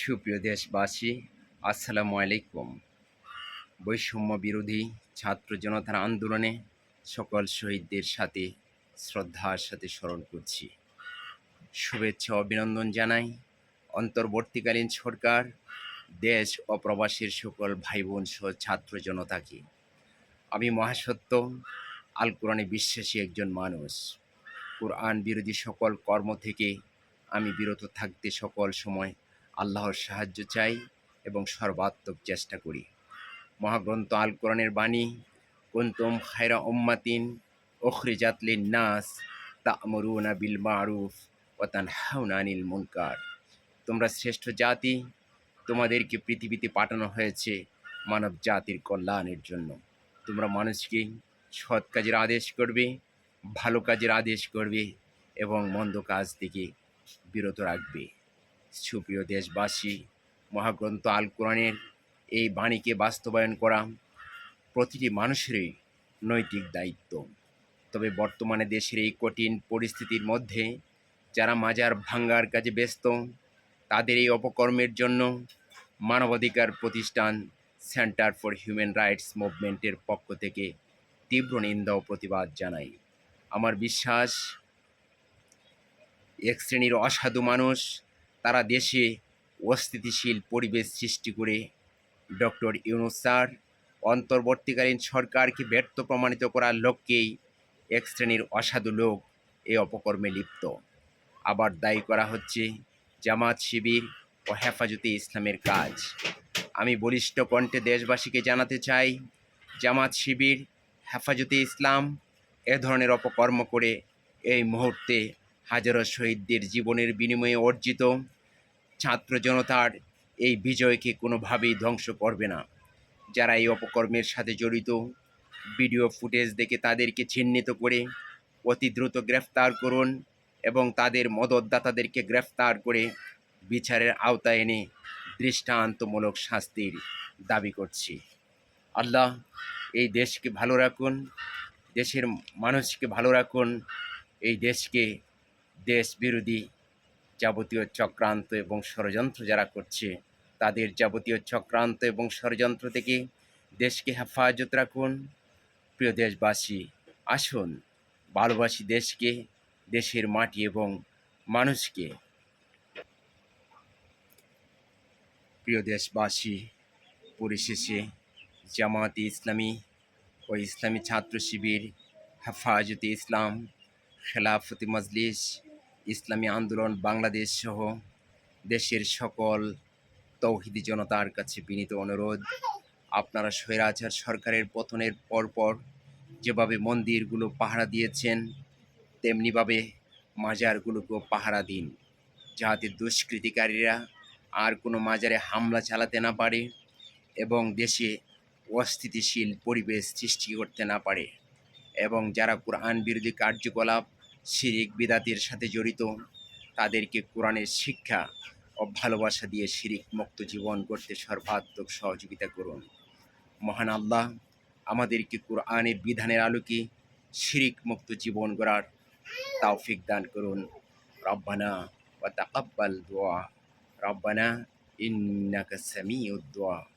সুপ্রিয় দেশবাসী, আসসালামু আলাইকুম। বৈষম্য বিরোধী ছাত্র জনতার আন্দোলনে সকল শহীদদের সাথে শ্রদ্ধার সাথে স্মরণ করছি। শুভেচ্ছা অভিনন্দন জানাই অন্তর্বর্তীকালীন সরকার, দেশ ও প্রবাসীর সকল ভাই বোন সহ ছাত্র জনতাকে। আমি মহাসত্য, আল কোরআনে বিশ্বাসী একজন মানুষ। কোরআন বিরোধী সকল কর্ম থেকে আমি বিরত থাকতে সকল সময় আল্লাহর সাহায্য চাই এবং সর্বাত্মক চেষ্টা করি। মহাগ্রন্থ আল কোরআনের বাণী, কুন্তুম খায়রা উম্মাতিন ওখরিজাতলিন নাস তা'মুরুনা বিল মারুফ ওয়া তানহাউনা আনিল মুনকার। তোমরা শ্রেষ্ঠ জাতি, তোমাদেরকে পৃথিবীতে পাঠানো হয়েছে মানব জাতির কল্যাণের জন্য। তোমরা মানুষকে সৎ কাজের আদেশ করবে, ভালো কাজের আদেশ করবে এবং মন্দ কাজ থেকে বিরত রাখবে। সুপ্রিয় দেশবাসী, মহাগ্রন্থ আল কোরআনের এই বাণীকে বাস্তবায়ন করা প্রতিটি মানুষেরই নৈতিক দায়িত্ব। তবে বর্তমানে দেশের এই কঠিন পরিস্থিতির মধ্যে যারা মাজার ভাঙ্গার কাজে ব্যস্ত, তাদের এই অপকর্মের জন্য মানবাধিকার প্রতিষ্ঠান সেন্টার ফর হিউম্যান রাইটস মুভমেন্টের পক্ষ থেকে তীব্র নিন্দা ও প্রতিবাদ জানাই। আমার বিশ্বাস, এক শ্রেণির অসাধু মানুষ তারা দেশে অস্থিতিশীল পরিবেশ সৃষ্টি করে। ডক্টর ইউনুস স্যার অন্তর্বর্তীকালীন সরকারকে ব্যর্থ প্রমাণিত করার লক্ষ্যেই এক শ্রেণির অসাধু লোক এই অপকর্মে লিপ্ত। আবার দায়ী করা হচ্ছে জামাত শিবির ও হেফাজতে ইসলামের কাজ। আমি বলিষ্ঠ কণ্ঠে দেশবাসীকে জানাতে চাই, জামাত শিবির, হেফাজতে ইসলাম এ ধরনের অপকর্ম করে এই মুহূর্তে হাজারো শহীদদের জীবনের বিনিময়ে অর্জিত ছাত্র জনতার এই বিজয়কে কোনোভাবেই ধ্বংস করবে না। যারা এই অপকর্মের সাথে জড়িত, ভিডিও ফুটেজ দেখে তাদেরকে চিহ্নিত করে অতি দ্রুত গ্রেফতার করুন এবং তাদের মদতদাতাদেরকে গ্রেফতার করে বিচারের আওতায় এনে দৃষ্টান্তমূলক শাস্তির দাবি করছি। আল্লাহ, এই দেশকে ভালো রাখুন, দেশের মানুষকে ভালো রাখুন, এই দেশকে দেশ বিরোধী যাবতীয় চক্রান্ত এবং ষড়যন্ত্র যারা করছে, তাদের যাবতীয় চক্রান্ত এবং ষড়যন্ত্র থেকে দেশকে হেফাজত রাখুন। প্রিয় দেশবাসী, আসুন, ভালোবাসি দেশকে, দেশের মাটি এবং মানুষকে। প্রিয় দেশবাসী, পরিশেষে জামায়াতে ইসলামী ও ইসলামী ছাত্র শিবির হেফাজতে ইসলাম, খেলাফতি মজলিস ইসলামী আন্দোলন, বাংলাদেশ সহ দেশের সকল তৌহিদি জনতার কাছে বিনীত অনুরোধ। আপনারা স্বৈরাচার সরকারের পতনের পরপর যেভাবে মন্দিরগুলো পাহারা দিয়েছেন, তেমনিভাবে মাজারগুলোকেও পাহারা দিন। যাতে দুষ্কৃতিকারীরা আর কোনো মাজারে হামলা চালাতে না পারে এবং দেশে অস্থিতিশীল পরিবেশ সৃষ্টি করতে না পারে। এবং যারা কোরআন বিরোধী কার্যকলাপ শিরিক বিদাতির সাথে জড়িত, তাদেরকে কোরআনের শিক্ষা ও ভালোবাসা দিয়ে শিরিক মুক্ত জীবন করতে সর্বাত্মক সহযোগিতা করুন। মহান আল্লাহ, আমাদেরকে কোরআনের বিধানের আলোকে শিরিক মুক্ত জীবন গড়ার তাওফিক দান করুন। রব্বানা ওয়া তাকাব্বাল দোয়া। রব্বানা ইন্নাকা সামিউদ দোয়া।